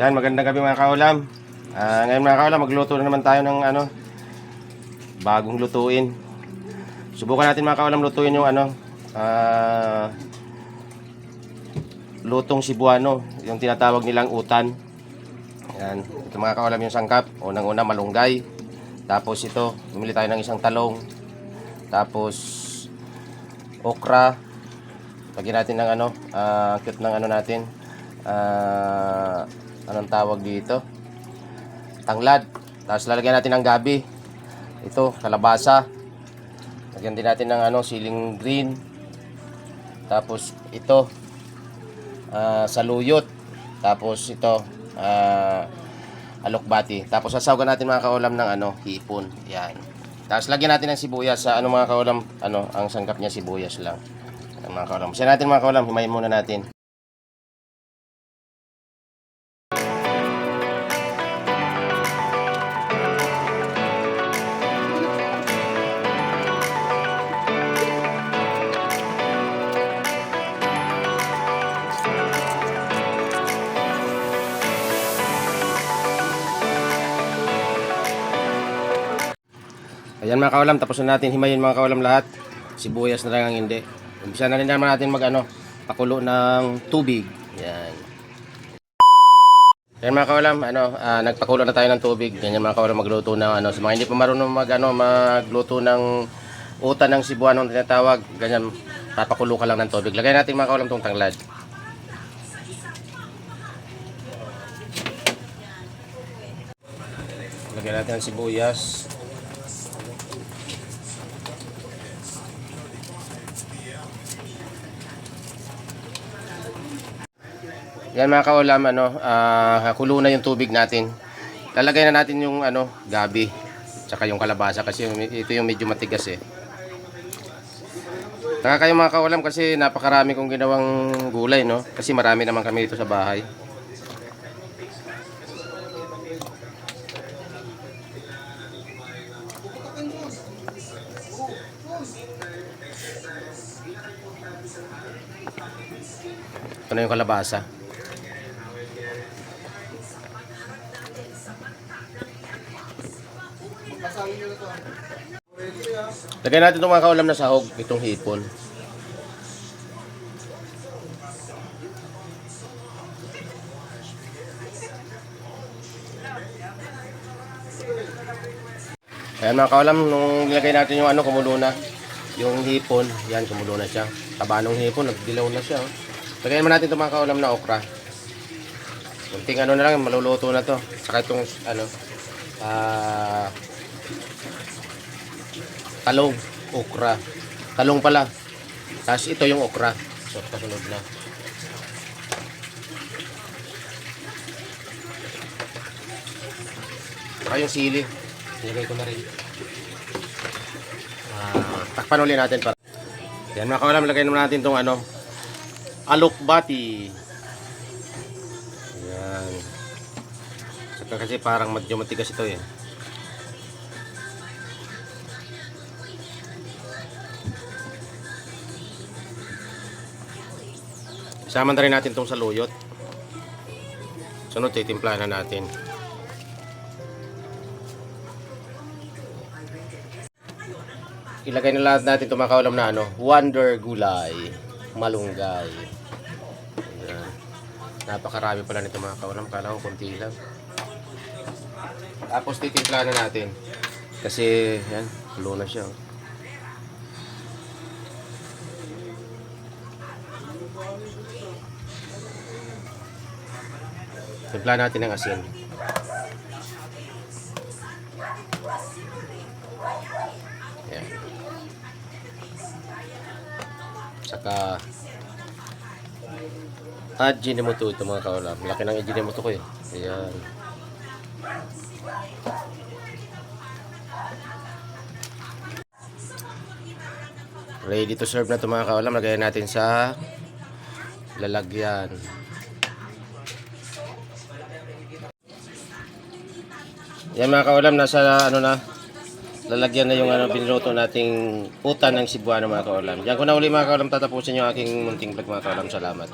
Yan, magandang gabi mga kaulam. Ah, ngayon mga kaulam, magluto na naman tayo ng ano, bagong lutuin. Subukan natin mga kaulam lutuin yung ano, ah, lutong Cebuano, yung tinatawag nilang utan. Yan, ito mga kaulam yung sangkap. Unang-una malunggay. Tapos ito, bumili tayo ng isang talong. Tapos okra. Lagyan natin ng ano, ah, cute ng ano natin. Ah, anong tawag dito? Tanglad. Tapos lalagyan natin ng gabi. Ito, kalabasa. Lagyan din natin ng ano, siling green. Tapos ito, ah, saluyot. Tapos ito, ah, alokbati. Tapos sasawagan natin mga kaulam ng ano, hipon. Yan. Tapos lagyan natin ng sibuyas sa ano mga kaulam, ano, ang sangkap niya sibuyas lang. Mga kaulam. Siya natin mga kaulam, himayin muna natin. Ayan mga kaulam, tapos na natin himayin mga kaulam lahat. Sibuyas na lang ang hindi. Umpisa na rin naman natin mag ano, pakulo ng tubig. Yan. Yan mga kaulam, ano, ah, nagpakulo na tayo ng tubig. Ganyan mga kaulam magluto ng ano, sa mga hindi pa marunong mag ano, magluto ng utan ng Cebuano tinatawag. Ganyan, papakulo ka lang ng tubig. Lagay natin mga kaulam tong tanglad. Lagyan natin ang sibuyas. Yan mga kaulam, ano, ah, kulo na yung tubig natin. Lalagay na natin yung ano, gabi, tsaka yung kalabasa kasi ito yung medyo matigas eh. Taka kayo mga kaulam kasi napakarami kong ginawang gulay, no? Kasi marami naman kami dito sa bahay. Na yung kalabasa. Lagyan natin itong mga kaulam na sahog, itong hipon. Ayan mga kaulam, nung nilagay natin yung ano, kumulo na. Yung hipon, yan, kumulo na siya. Taba ng hipon, nagdilaw na siya. Oh. Lagyan naman natin itong mga kaulam na okra. Kunting ano na lang, maluluto na to. Saka itong, ano, ah, talong, okra. Talong pala. Tapos ito yung okra. So, kasunod na. Saka yung sili. Nilagay ko na rin. Ah, takpan ulit natin para. Yan mga kawalam, lagay naman natin itong ano, alokbati. Yan. Saka kasi parang medyo matigas ito eh. Isama na rin natin itong saluyot. Sunod, titimplahan na natin. Ilagay na lahat natin itong mga na ano, wonder gulay, malunggay. Napakarami pala nito mga kaulam, kala ko konti lang. Tapos titimplahan na natin. Kasi, yan, tulo na siya. oh. Timpla natin ng asin. Yan. Saka at Ajinomoto ito mga kaulam. Laki ng Ajinomoto ko eh. Ayan. Ready to serve na ito mga kaulam. Lagayan natin sa lalagyan. Yan mga kaulam, nasa ano na, lalagyan na yung ano, binluto nating utan ng Cebuano mga kaulam. Diyan ko na uli mga kaulam tatapusin yung aking munting vlog mga kaulam. Salamat.